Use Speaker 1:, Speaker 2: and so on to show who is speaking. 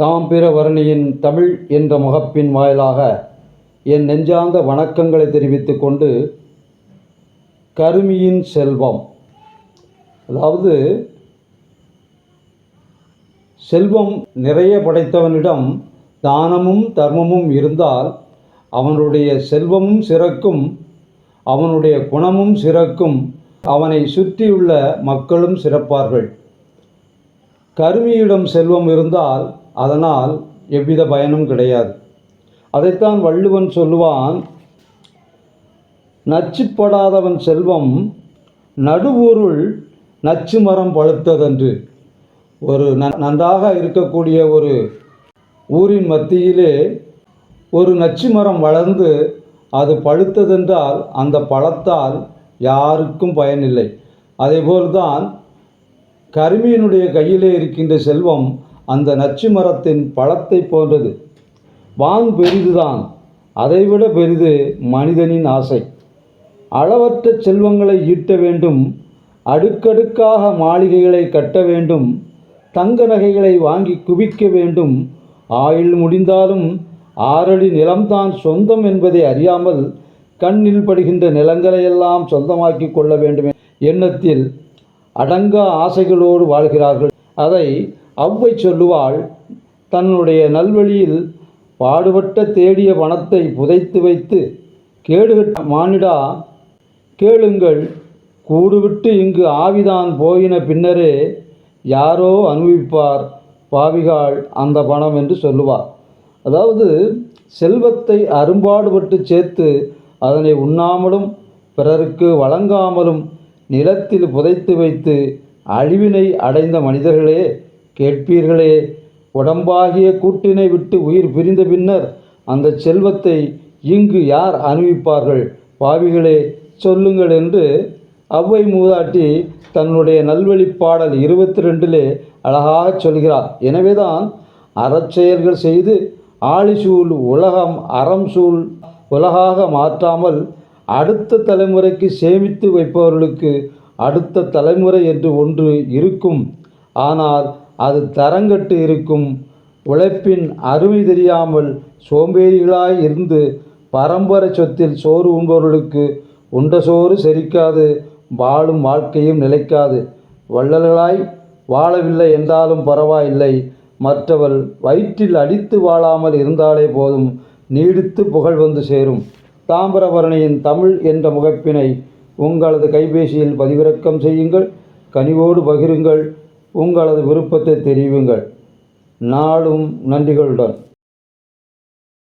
Speaker 1: தாம்பிரவர்ணியின் தமிழ் என்ற முகப்பின் வாயிலாக என் நெஞ்சார்ந்த வணக்கங்களை தெரிவித்து கொண்டு கருமியின் செல்வம். அதாவது செல்வம் நிறைய படைத்தவனிடம் தானமும் தர்மமும் இருந்தால் அவனுடைய செல்வமும் சிறக்கும் அவனுடைய குணமும் சிறக்கும் அவனை சுற்றியுள்ள மக்களும் சிறப்பார்கள். கருமியிடம் செல்வம் இருந்தால் அதனால் எவ்வித பயனும் கிடையாது. அதைத்தான் வள்ளுவன் சொல்லுவான் நச்சுப்படாதவன் செல்வம் நடுவூருள் நச்சு மரம் பழுத்ததன்று. ஒரு ந- நன்றாக இருக்கக்கூடிய ஒரு ஊரின் மத்தியிலே ஒரு நச்சு மரம் வளர்ந்து அது பழுத்ததென்றால் அந்த பழத்தால் யாருக்கும் பயனில்லை. அதேபோல்தான் கருமியினுடைய கையிலே இருக்கின்ற செல்வம் அந்த நச்சு மரத்தின் பழத்தை போன்றது. வான் பெரிதுதான் அதைவிட பெரிது மனிதனின் ஆசை. அளவற்ற செல்வங்களை ஈட்ட வேண்டும் அடுக்கடுக்காக மாளிகைகளை கட்ட வேண்டும் தங்க நகைகளை வாங்கி குவிக்க வேண்டும். ஆயுள் முடிந்தாலும் ஆறடி நிலம்தான் சொந்தம் என்பதை அறியாமல் கண்ணில் படுகின்ற நிலங்களையெல்லாம் சொந்தமாக்கி கொள்ள வேண்டும். எண்ணத்தில் அடங்கா ஆசைகளோடு வாழ்கிறார்கள். அதை அவ்வை சொல்லுவாள் தன்னுடைய நல்வழியில் பாடுபட்ட தேடிய பணத்தை புதைத்து வைத்து கேடுகட்ட மானிடா கேளுங்கள். கூடுவிட்டு இங்கு ஆவிதான் போயின பின்னரே யாரோ அனுபவிப்பார் பாவிகாள் அந்த பணம் என்று சொல்லுவார். அதாவது செல்வத்தை அரும்பாடுபட்டு சேர்த்து அதனை உண்ணாமலும் பிறருக்கு வழங்காமலும் நிலத்தில் புதைத்து வைத்து அழிவினை அடைந்த மனிதர்களே கேட்பீர்களே. உடம்பாகிய கூட்டினை விட்டு உயிர் பிரிந்த பின்னர் அந்த செல்வத்தை இங்கு யார் அனுபவிப்பார்கள்? பாவிகளே சொல்லுங்கள் என்று அவ்வை மூதாட்டி தன்னுடைய நல்வழிப்பாடல் இருபத்தி ரெண்டிலே அழகாக சொல்கிறார். எனவேதான் அறச்செயல்கள் செய்து ஆழிசூழ் உலகம் அறம் சூழ் உலகாக மாற்றாமல் அடுத்த தலைமுறைக்கு சேமித்து வைப்பவர்களுக்கு அடுத்த தலைமுறை என்று ஒன்று இருக்கும். ஆனால் அது தரங்கட்டு இருக்கும். உழைப்பின் அருமை தெரியாமல் சோம்பேறிகளாய் இருந்து பரம்பரை சொத்தில் சோறு உண்பவர்களுக்கு உண்ட சோறு செரிக்காது வாழும் வாழ்க்கையும் நிலைக்காது. வள்ளல்களாய் வாழவில்லை என்றாலும் பரவாயில்லை. மற்றவள் வயிற்றில் அடித்து வாழாமல் இருந்தாலே போதும் நீடித்து புகழ் வந்து சேரும். தாமிரபரணியின் தமிழ் என்ற முகப்பினை உங்களது கைபேசியில் பதிவிறக்கம் செய்யுங்கள். கனிவோடு பகிருங்கள். உங்களது விருப்பத்தை தெரிவிங்கள் நாளும் நன்றிகளுடன்.